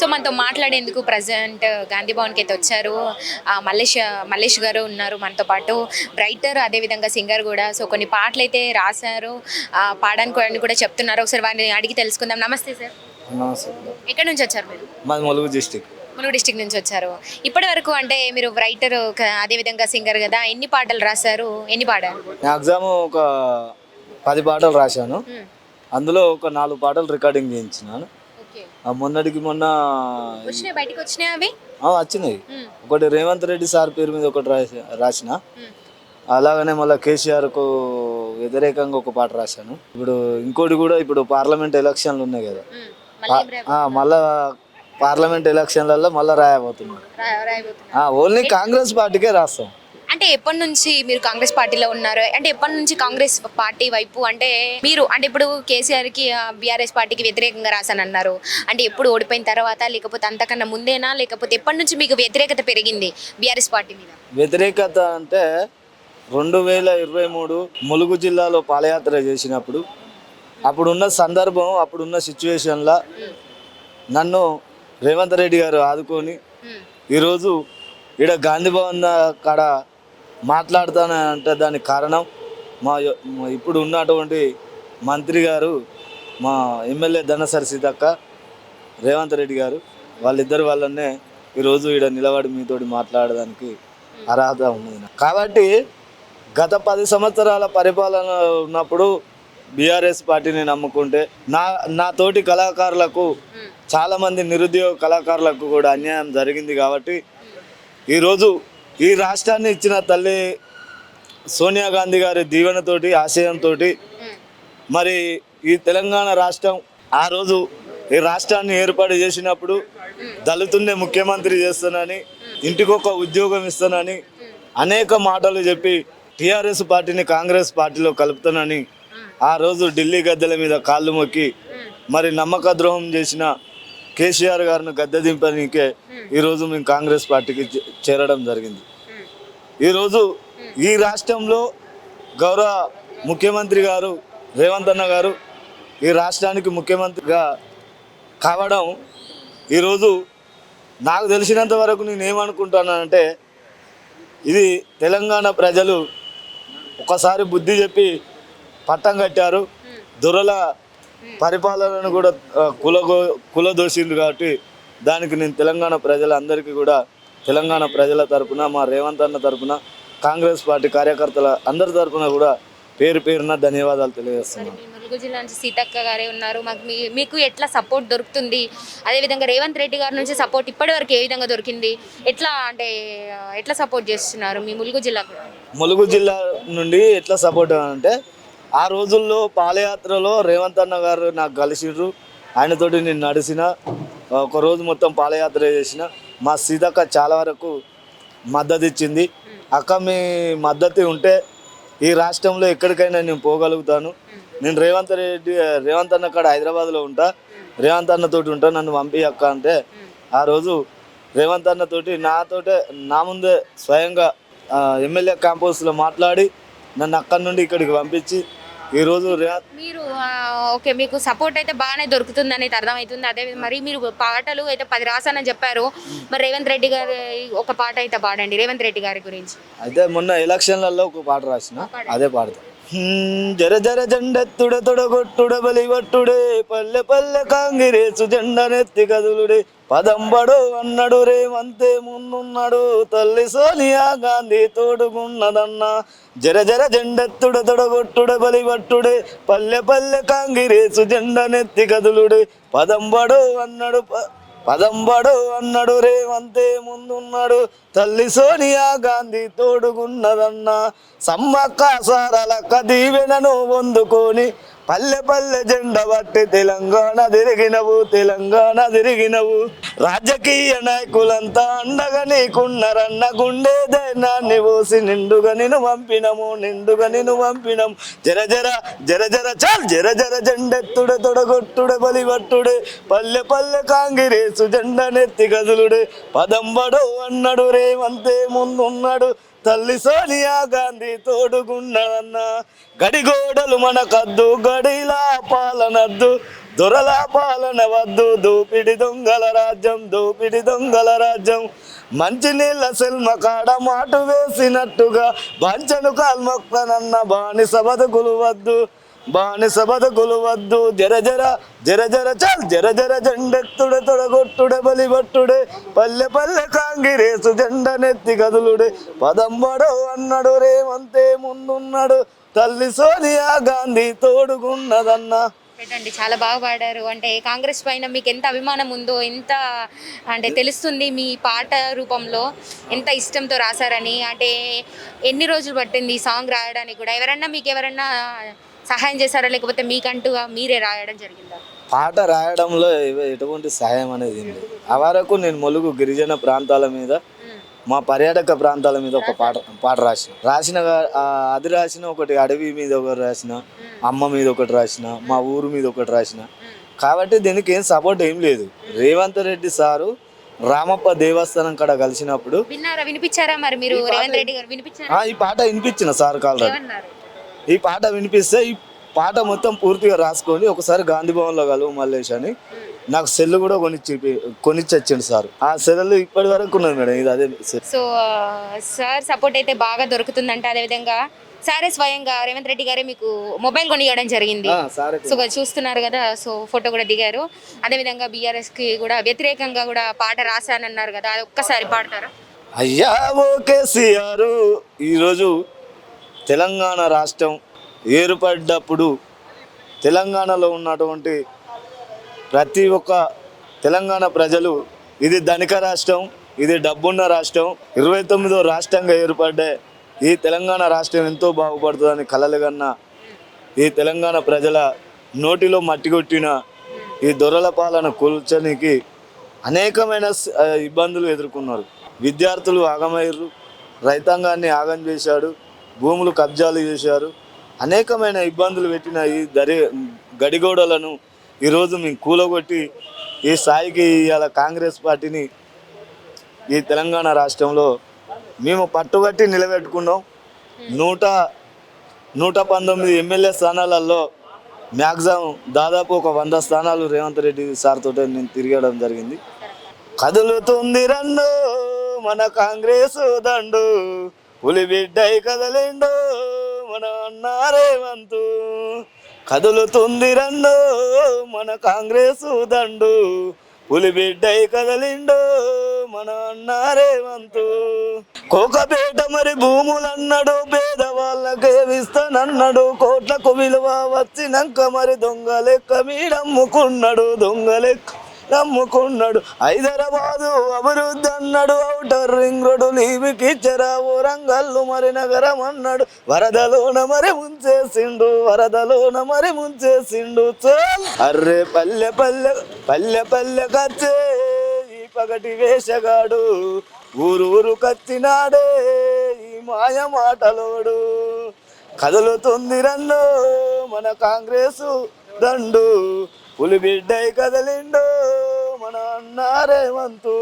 So మనతో మాట్లాడేందుకు present Gandhi భవన్కి అయితే వచ్చారు. మల్లేష్ మల్లేష్ గారు ఉన్నారు మనతో పాటు. రైటర్ అదేవిధంగా సింగర్ కూడా. సో కొన్ని పాటలు అయితే రాశారు. పాడడానికి కూడా- చెప్తున్నారు. ఒకసారి వారిని అడిగి తెలుసుకుందాం. నమస్తే సార్. ఎక్కడి నుంచి వచ్చారు మీరు? మాది ములుగు డిస్టిక్ ములుగు డిస్టిక్ నుంచి వచ్చారు. ఇప్పటి వరకు అంటే మీరు రైటర్ అదేవిధంగా సింగర్ కదా. ఎన్ని పాటలు రాశారు? ఎన్ని పాడారు? నేను ఎగ్జామ్ ఒక పది పాటలు రాశాను. అందులో ఒక నాలుగు పాటలు రికార్డింగ్ చేయించినాను. ఆ మొన్నటికి మొన్న వచ్చినాయి బయటికి వచ్చినాయి అవి? ఆ, వచ్చినాయి. ఒకటి రేవంత్ రెడ్డి సార్ పేరు మీద ఒకటి రాసి రాసిన. అలాగనే మళ్ళీ కేసీఆర్కు వ్యతిరేకంగా ఒక పాట రాశాను. ఇప్పుడు ఇంకోటి కూడా ఇప్పుడు పార్లమెంట్ ఎలక్షన్లు ఉన్నాయి కదా. మళ్ళీ ఏం రా- ఆ, మళ్ళా పార్లమెంట్ ఎలక్షన్లలో మళ్ళీ రాయబోతున్నాం. రా- రాయబోతున్నారు. ఓన్లీ కాంగ్రెస్ పార్టీకే రాస్తాం. అంటే ఎప్పటి నుంచి మీరు కాంగ్రెస్ పార్టీలో ఉన్నారు? అంటే ఎప్పటి నుంచి కాంగ్రెస్ పార్టీ వైపు అంటే మీరు అంటే ఇప్పుడు కేసీఆర్కి బీఆర్ఎస్ పార్టీకి వ్యతిరేకంగా రాశానన్నారు అంటే ఎప్పుడు ఓడిపోయిన తర్వాత లేకపోతే అంతకన్నా ముందేనా? లేకపోతే ఎప్పటి నుంచి మీకు వ్యతిరేకత పెరిగింది బీఆర్ఎస్ పార్టీ మీద? వ్యతిరేకత అంటే రెండు వేల ఇరవై మూడు ములుగు జిల్లాలో పాదయాత్ర చేసినప్పుడు అప్పుడున్న సందర్భం అప్పుడున్న సిచ్యువేషన్లో నన్ను రేవంత్ రెడ్డి గారు ఆదుకొని ఈరోజు ఈడ గాంధీ భవన్ కాడ మాట్లాడుతానంటే దానికి కారణం మా ఇప్పుడు ఉన్నటువంటి మంత్రి గారు మా ఎమ్మెల్యే ధనసరి సీతక్క రేవంత్ రెడ్డి గారు వాళ్ళిద్దరు వాళ్ళనే ఈరోజు ఈడ నిలబడి మీతోటి మాట్లాడడానికి అర్హత ఉన్నది నాకు. కాబట్టి గత పది సంవత్సరాల పరిపాలన ఉన్నప్పుడు బీఆర్ఎస్ పార్టీని నమ్ముకుంటే నా నా తోటి కళాకారులకు చాలామంది నిరుద్యోగ కళాకారులకు కూడా అన్యాయం జరిగింది కాబట్టి ఈరోజు ఈ రాష్ట్రాన్ని ఇచ్చిన తల్లి సోనియా గాంధీ గారి దీవెనతోటి ఆశయంతో మరి ఈ తెలంగాణ రాష్ట్రం ఆ రోజు ఈ రాష్ట్రాన్ని ఏర్పాటు చేసినప్పుడు దళితున్నే ముఖ్యమంత్రి చేస్తానని ఇంటికొక ఉద్యోగం ఇస్తానని అనేక మాటలు చెప్పి టీఆర్ఎస్ పార్టీని కాంగ్రెస్ పార్టీలో కలుపుతానని ఆ రోజు ఢిల్లీ గద్దెల మీద కాళ్ళు మొక్కి మరి నమ్మక ద్రోహం చేసిన కేసీఆర్ గారిని గద్దె దింపడానికే ఈరోజు మేము కాంగ్రెస్ పార్టీకి చేరడం జరిగింది. ఉమ్, ఈరోజు ఈ రాష్ట్రంలో గౌరవ ముఖ్యమంత్రి గారు రేవంత్ అన్న గారు ఈ రాష్ట్రానికి ముఖ్యమంత్రిగా కావడం ఈరోజు నాకు తెలిసినంత వరకు నేను ఏమనుకుంటున్నానంటే ఇది తెలంగాణ ప్రజలు ఒకసారి బుద్ధి చెప్పి పట్టం కట్టారు. దొరల పరిపాలనను కూడా కులగో కులదోషింది కాబట్టి దానికి నేను తెలంగాణ ప్రజలందరికీ కూడా తెలంగాణ ప్రజల తరపున మా రేవంత్ అన్న తరపున కాంగ్రెస్ పార్టీ కార్యకర్తల అందరి తరపున కూడా పేరు పేరున ధన్యవాదాలు తెలియజేస్తున్నాను. ములుగు జిల్లా నుంచి సీతక్క గారే ఉన్నారు. మాకు మీకు ఎట్లా సపోర్ట్ దొరుకుతుంది? అదేవిధంగా రేవంత్ రెడ్డి గారి నుంచి సపోర్ట్ ఇప్పటి వరకు ఏ విధంగా దొరికింది? ఎట్లా అంటే ఎట్లా సపోర్ట్ చేస్తున్నారు మీ ములుగు జిల్లాకు? ములుగు జిల్లా నుండి ఎట్లా సపోర్ట్ అంటే ఆ రోజుల్లో పాదయాత్రలో రేవంత్ అన్న గారు నాకు కలిసిర్రు. ఆయనతోటి నేను నడిచిన ఒక రోజు మొత్తం పాదయాత్ర చేసిన. మా సీతక్క చాలా వరకు మద్దతు ఇచ్చింది. అక్క మీ మద్దతు ఉంటే ఈ రాష్ట్రంలో ఎక్కడికైనా నేను పోగలుగుతాను. నేను రేవంత్ రెడ్డి రేవంత్ అన్న కాడ హైదరాబాద్లో ఉంటా. రేవంత్ అన్నతోటి ఉంటా నన్ను పంపి అక్క అంటే. ఆ రోజు రేవంత్ అన్నతోటి నాతోటే నా ముందే స్వయంగా ఎమ్మెల్యే క్యాంపస్లో మాట్లాడి నన్ను అక్కడి నుండి ఇక్కడికి పంపించి ఈరోజు రేవంత్ మీరు ఓకే మీకు సపోర్ట్ అయితే బాగానే దొరుకుతుంది అనేది అర్థమవుతుంది. అదే మరి మీరు పాటలు అయితే పది రాసానని చెప్పారు. మరి రేవంత్ రెడ్డి గారి ఒక పాట అయితే పాడండి రేవంత్ రెడ్డి గారి గురించి. అయితే మొన్న ఎలక్షన్లలో ఒక పాట రాసిన అదే పాడతా. జర జర జెండెత్తుడ తొడగొట్టుడ బలివట్టుడే పల్లె పల్లె కాంగిరేసు జెండనెత్తి కదులుడే. పదంబడు అన్నడు రేవంతే ముందున్నాడు తల్లి సోనియా గాంధీ తోడుగున్నదన్న. జర జర జెండెత్తుడ తొడగొట్టుడ బలిబట్టుడే పల్లె పల్లె కాంగిరేసు జెండనెత్తి కదులుడే. పదంబడు అన్నడు ప- పదంబడు అన్నడు రేవంతే ముందున్నాడు తల్లి సోనియా గాంధీ తోడుగున్నదన్న. సమ్మక్క సారలక్క దీవెనను పొందుకొని పల్లె పల్లె జెండ బట్టి తెలంగాణ తిరిగినవు తెలంగాణ తిరిగినవు. రాజకీయ నాయకులంతా అండగా నీకున్నారన్న గుండె దైనాన్ని పోసి నిండుగా నిన్ను పంపినము నిండుగా నిన్ను పంపినం జర జర జర జర చాల్ జర జర జెండెత్తుడే తొడగొట్టుడే బలివట్టుడే పల్లె పల్లె కాంగిరేసు జెండనెత్తి గదులుడే పదంబడు అన్నడు రేవంతే ముందున్నాడు తల్లి సోనియా గాంధీ తోడుగున్నాడన్న గడిగోడలు మనకద్దు గడిలా పాలనద్దు దొరల పాలన వద్దు దూపిడి దొంగల రాజ్యం దూపిడి దొంగల రాజ్యం. మంచినీళ్ళ సెల్మ కాడ మాటు వేసినట్టుగా బాంచను కాల్మొక్కనన్న బానిస బతుకులు వద్దు బానిస బతుకులు వద్దు. జర జర జర జర చల్ జర జర జెండెత్తుడే తొడగొట్టుడే బలిబట్టుడే. పల్లె పల్లె కాంగిరేసు జెండ నెత్తి పదం పదంబడో అన్నాడు రేవంతే ముందున్నాడు. తల్లి సోనియా గాంధీ తోడుగున్నదన్న. పెట్టండి చాలా బాగా పాడారు. అంటే కాంగ్రెస్ పైన మీకు ఎంత అభిమానం ఉందో ఎంత అంటే తెలుస్తుంది మీ పాట రూపంలో ఎంత ఇష్టంతో రాశారని. అంటే ఎన్ని రోజులు పట్టింది ఈ సాంగ్ రాయడానికి కూడా? ఎవరన్నా మీకు ఎవరన్నా సహాయం చేశారా? లేకపోతే మీకంటూగా మీరే రాయడం జరిగిందా? పాట రాయడంలో ఎటువంటి సహాయం అనేది ఆ వరకు నేను మొలుగు గిరిజన ప్రాంతాల మీద మా పర్యాటక ప్రాంతాల మీద ఒక పాట పాట రాసిన. రాసిన అది రాసిన ఒకటి అడవి మీద ఒకటి రాసిన అమ్మ మీద ఒకటి రాసిన మా ఊరు మీద ఒకటి రాసిన. కాబట్టి దీనికి ఏం సపోర్ట్ ఏం లేదు. రేవంత్ రెడ్డి సారు రామప్ప దేవస్థానం కాడ కలిసినప్పుడు వినిపించారా మరి మీరు? రేవంత్ రెడ్డి గారు వినిపించారా? "ఆ, ఈ పాట వినిపించిన సార్ కాల్ ఏమన్నారు? ఈ పాట వినిపిస్తే ఈ పాట మొత్తం పూర్తిగా రాసుకొని ఒకసారి గాంధీ భవన్లో కలువు మల్లేష్ అని నాకు సెల్ కూడా కొనిచ్చి కొనిచ్చి సార్. ఆ సెల్ ఇప్పటి వరకు ఉన్నది మేడం ఇది అదే సో సార్ సపోర్ట్ అయితే బాగా దొరుకుతుందంటే. అదేవిధంగా సారే స్వయంగా రేవంత్ రెడ్డి గారే మీకు మొబైల్ కొనియడం జరిగింది. సార్ సో చూస్తున్నారు కదా సో ఫోటో కూడా దిగారు. అదేవిధంగా బీఆర్ఎస్కి కూడా వ్యతిరేకంగా కూడా పాట రాశానన్నారు కదా అది ఒక్కసారి పాడతారా? అయ్యా ఓ కేసీఆర్ ఈరోజు తెలంగాణ రాష్ట్రం ఏర్పడ్డప్పుడు తెలంగాణలో ఉన్నటువంటి ప్రతి ఒక్క తెలంగాణ ప్రజలు ఇది ధనిక రాష్ట్రం ఇది డబ్బున్న రాష్ట్రం ఇరవై తొమ్మిదో రాష్ట్రంగా ఏర్పడ్డే ఈ తెలంగాణ రాష్ట్రం ఎంతో బాగుపడుతుందని కలలుగన్న ఈ తెలంగాణ ప్రజల నోటిలో మట్టి కొట్టిన ఈ దొరల పాలన కూల్చనికి అనేకమైన ఇబ్బందులు ఎదుర్కొన్నారు. విద్యార్థులు ఆగమయ్యారు రైతాంగాన్ని ఆగం చేశాడు భూములు కబ్జాలు చేశారు. అనేకమైన ఇబ్బందులు పెట్టిన ఈ దరి గడిగోడలను ఈరోజు మేము కూలగొట్టి ఈ స్థాయికి ఇవాళ కాంగ్రెస్ పార్టీని ఈ తెలంగాణ రాష్ట్రంలో మేము పట్టుబట్టి నిలబెట్టుకున్నాం. నూట నూట పంతొమ్మిది ఎమ్మెల్యే స్థానాలలో మ్యాక్సిమం దాదాపు ఒక వంద స్థానాలు రేవంత్ రెడ్డి సార్ తోటి నేను తిరగడం జరిగింది. కదులుతుంది రన్ను మన కాంగ్రెస్ దండు. పులిబిడ్డై కదలిండు మన అన్న రేవంతు. కదులుతుంది రండు మన కాంగ్రెస్ దండు. పులిబిడ్డై కదలిండు మన అన్న రేవంతు. కోకపేట మరి భూములన్నాడు పేదవాళ్ళకేమిస్తానన్నాడు కోట్లకు విలువ వచ్చినాక మరి దొంగలెక్క మీడమ్ముకున్నాడు. దొంగలెక్క నమ్ముకున్నాడు. హైదరాబాదు అభివృద్ధి అన్నాడు. ఔటర్ రింగ్ రోడ్డు లీవికి చెరావు రంగల్లు మరి నగరం అన్నాడు. వరదలోన మరి ముంచేసిండు వరదలోన మరి ముంచేసిండు. చల్! అర్రే పల్లె పల్లె పల్లె పల్లె కచ్చే ఈ పగటి వేషగాడు. ఊరు ఊరు కత్తినాడే ఈ మాయ మాటలోడు. కదులుతుంది రన్ను మన కాంగ్రెసు దండు. పులి బిడ్డై కదలిండు మన అన్నారేమంతు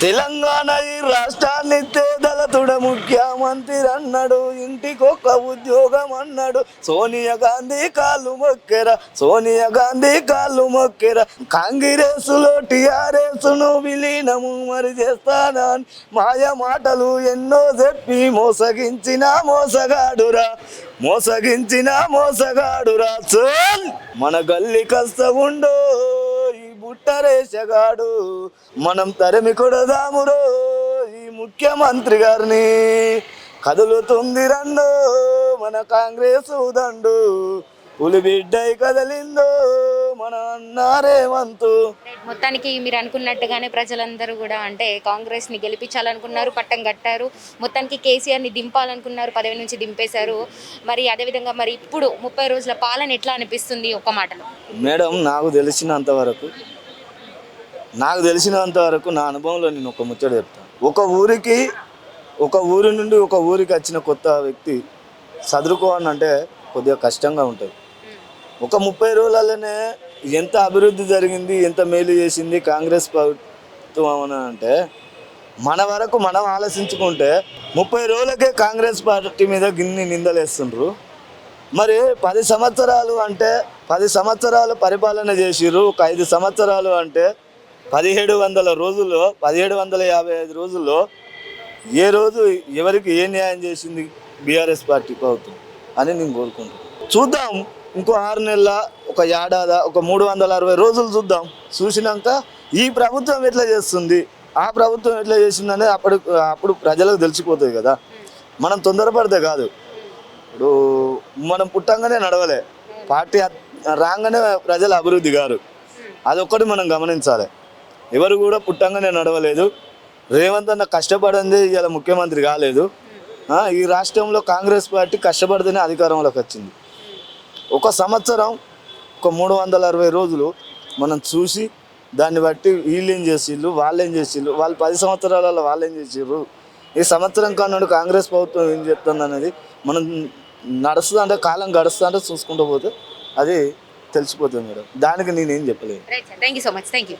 తెలంగాణ ఈ రాష్ట్రాన్ని తేదలతుడ ముఖ్యమంత్రి అన్నాడు. ఇంటికొక ఉద్యోగం అన్నాడు. సోనియా గాంధీ కాళ్ళు మొక్కెర సోనియా గాంధీ కాళ్ళు మొక్కెర. కాంగ్రెసులో టిఆర్ఎస్ను విలీనము మరి చేస్తానా? మాయ మాటలు ఎన్నో చెప్పి మోసగించిన మోసగాడురా మోసగించిన మోసగాడురా. చల్ మన గల్లి కస్త ఉండో బుట్టరేసగాడు మనం తరిమి కొడదామురో ఈ ముఖ్యమంత్రి గారిని. కదులుతుంది రండు మన కాంగ్రెస్ దండు. పులి బిడ్డై కదలిందో మన అన్నారేమంతు మొత్తానికి మీరు అనుకున్నట్టుగానే ప్రజలందరూ కూడా అంటే కాంగ్రెస్ని గెలిపించాలనుకున్నారు పట్టం కట్టారు. మొత్తానికి కేసీఆర్ని దింపాలనుకున్నారు పదవి నుంచి దింపేశారు. మరి అదేవిధంగా మరి ఇప్పుడు ముప్పై రోజుల పాలన ఎట్లా అనిపిస్తుంది? ఒక మాటలో. మేడం నాకు తెలిసినంత వరకు నాకు తెలిసినంత వరకు నా అనుభవంలో నేను ఒక ముచ్చట చెప్తాను. ఒక ఊరికి ఒక ఊరి నుండి ఒక ఊరికి వచ్చిన కొత్త వ్యక్తి చదువుకోవాలని అంటే కొద్దిగా కష్టంగా ఉంటుంది. ఒక ముప్పై రోజులలోనే ఎంత అభివృద్ధి జరిగింది ఎంత మేలు చేసింది కాంగ్రెస్ ప్రభుత్వం అని అంటే మన వరకు మనం ఆలోచించుకుంటే ముప్పై రోజులకే కాంగ్రెస్ పార్టీ మీద గిన్ని నిందలేస్తుండ్రు మరి పది సంవత్సరాలు అంటే పది సంవత్సరాలు పరిపాలన చేసిర్రు ఒక ఐదు సంవత్సరాలు అంటే పదిహేడు వందల రోజుల్లో పదిహేడు వందల యాభై ఐదు రోజుల్లో ఏ రోజు ఎవరికి ఏ న్యాయం చేసింది బీఆర్ఎస్ పార్టీ ప్రభుత్వం అని నేను కోరుకుంటున్నాను. చూద్దాం ఇంకో ఆరు నెలల ఒక ఏడాది ఒక మూడు వందల అరవై రోజులు చూద్దాం. చూసినాక ఈ ప్రభుత్వం ఎట్లా చేస్తుంది ఆ ప్రభుత్వం ఎట్లా చేసింది అనేది అప్పుడు అప్పుడు ప్రజలకు తెలిసిపోతుంది కదా. మనం తొందరపడితే కాదు. ఇప్పుడు మనం పుట్టంగానే నడవలే. పార్టీ రాగానే ప్రజలు అభివృద్ధి గారు అదొక్కటి మనం గమనించాలి. ఎవరు కూడా పుట్టంగానే నడవలేదు. రేవంత్ అన్న కష్టపడింది ఇలా ముఖ్యమంత్రి కాలేదు. ఈ రాష్ట్రంలో కాంగ్రెస్ పార్టీ కష్టపడితేనే అధికారంలోకి వచ్చింది. ఒక సంవత్సరం ఒక మూడు వందల అరవై రోజులు మనం చూసి దాన్ని బట్టి వీళ్ళు ఏం చేసిళ్ళు వాళ్ళు ఏం చేసిళ్ళు వాళ్ళు పది సంవత్సరాలలో వాళ్ళు ఏం చేసిర్రు ఈ సంవత్సరం కన్నాడు కాంగ్రెస్ ప్రభుత్వం ఏం చెప్తుంది అనేది మనం నడుస్తుందంటే కాలం గడుస్తుందంటే చూసుకుంటూ పోతే అది తెలిసిపోతుంది మేడం. దానికి నేనేం చెప్పలేదు thank you so much thank you